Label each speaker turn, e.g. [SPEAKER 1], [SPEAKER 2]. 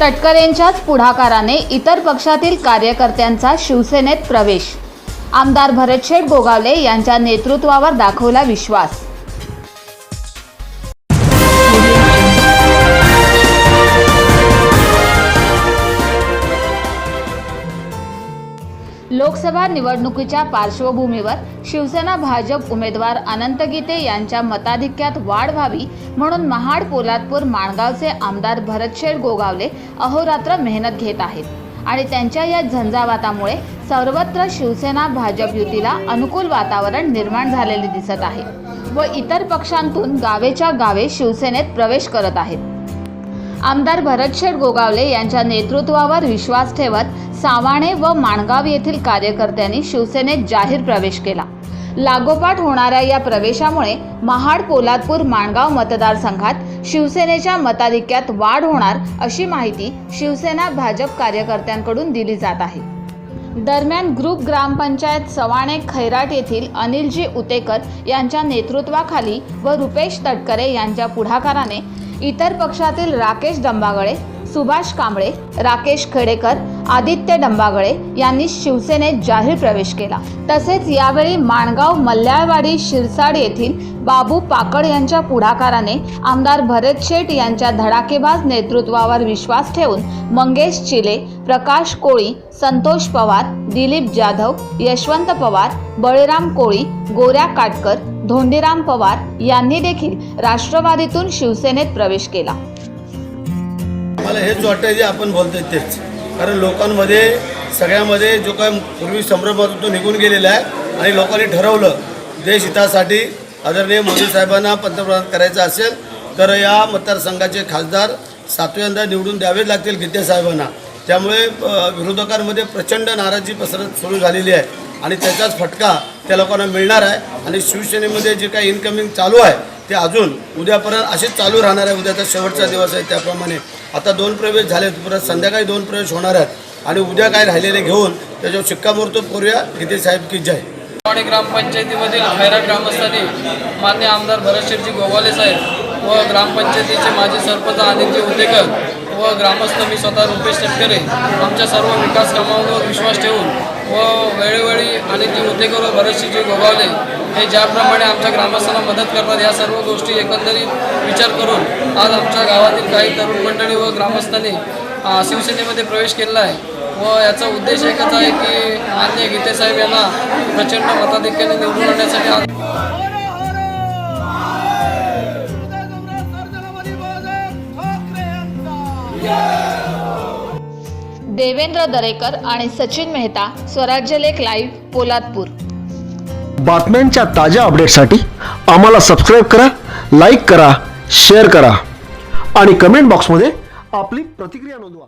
[SPEAKER 1] तटकरेंच्याच पुढाकाराने इतर पक्षातील कार्यकर्त्यांचा शिवसेनेत प्रवेश. आमदार भरतशेठ गोगावले यांच्या नेतृत्वावर दाखवला विश्वास. लोकसभा निवडणुकीच्या पार्श्वभूमीवर शिवसेना भाजप उमेदवार अनंत गीते यांच्या मताधिक्यात वाढ व्हावी म्हणून महाड पोलादपूर माणगावचे आमदार भरतशेठ गोगावले अहोरात्र मेहनत घेत आहेत. आणि त्यांच्या या झंझावातामुळे सर्वत्र शिवसेना भाजप युतीला अनुकूल वातावरण निर्माण झालेले दिसत आहे व इतर पक्षांतून गावेच्या गावे शिवसेनेत प्रवेश करत आहेत. आमदार भरतशेठ गोगावले यांच्या नेतृत्वावर विश्वास ठेवत सावाणे व माणगाव येथील कार्यकर्त्यांनी शिवसेनेत जाहीर प्रवेश केला. लागोपाठ होणाऱ्या या प्रवेशामुळे महाड पोलादपूर माणगाव मतदारसंघात शिवसेनेच्या मताधिक्यात वाढ होणार अशी माहिती शिवसेना भाजप कार्यकर्त्यांकडून दिली जात आहे. दरम्यान ग्रुप ग्रामपंचायत सवाणे खैराट येथील अनिलजी उतेकर यांच्या नेतृत्वाखाली व रुपेश तटकरे यांच्या पुढाकाराने इतर पक्षातील राकेश दंबागळे सुभाष कांबळे राकेश खेडेकर आदित्य डंबागळे यांनी शिवसेनेत जाहीर प्रवेश केला. तसेच यावेळी माणगाव मल्ल्याळवाडी शिरसाड येथील बाबू पाकड यांच्या पुढाकाराने आमदार भरत शेठ यांच्या धडाकेबाज नेतृत्वावर विश्वास ठेवून मंगेश चिले प्रकाश कोळी संतोष पवार दिलीप जाधव यशवंत पवार बळीराम कोळी गोऱ्या काटकर धोंडीराम पवार यांनी देखील राष्ट्रवादीतून शिवसेनेत प्रवेश केला.
[SPEAKER 2] मला हेच वाटतं जे आपण बोलतोय तेच. कारण लोकांमध्ये सगळ्यामध्ये जो काय पूर्वी संभ्रम होता तो निघून गेलेला आहे आणि लोकांनी ठरवलं देश हितासाठी आदरणीय मोदी साहेबांना पंतप्रधान करायचं असेल तर या मतदारसंघाचे खासदार सातव्यांदा निवडून द्यावेच लागतील गीते साहेबांना. त्यामुळे विरोधकांमध्ये प्रचंड नाराजी पसरत सुरू झालेली आहे आणि त्याचाच फटका त्या लोकांना मिळणार आहे आणि शिवसेनेमध्ये जे काही इन्कमिंग चालू आहे ते अजून उद्यापर्यंत असेच चालू राहणार आहे. उद्याचा शेवटचा दिवस आहे त्याप्रमाणे. आता दोन प्रवेश झाले परत संध्याकाळी दोन प्रवेश होणार आहेत. आणि उद्या काय राहिलेले घेऊन त्याच्यावर शिक्कामोर्तब करूया. गीते साहेब की जय.
[SPEAKER 3] ग्रामपंचायतीमधील खैरा ग्रामस्थांनी मान्य आमदार भरतशेठजी गोवाले साहेब व ग्रामपंचायतीचे माजी सरपंच आदित्य उदेकर व ग्रामस्थ मी स्वतः रुपेश तटकरे आमच्या सर्व विकास कामांवर विश्वास ठेवून व वेळोवेळी आदित्य उदेकर व भरतशेठजी गोगावले हे ज्याप्रमाणे आमच्या ग्रामस्थांना मदत करतात या सर्व गोष्टी एकंदरीत विचार करून आज आमच्या गावातील काही तरुण मंडळी व ग्रामस्थांनी शिवसेनेमध्ये प्रवेश केलेला आहे. व याचा उद्देश एकच आहे की मान्य गीतेसाहेब यांना प्रचंड मताधिक्याने निवडून आणण्यासाठी आज
[SPEAKER 1] देवेंद्र दरेकर आणि सचिन मेहता स्वराज्य लेख लाईव्ह पोलादपूर.
[SPEAKER 4] बातम्यांच्या ताज्या अपडेटसाठी आम्हाला सबस्क्राईब करा लाईक करा शेअर करा. आणि कमेंट बॉक्समध्ये आपली प्रतिक्रिया नोंदवा.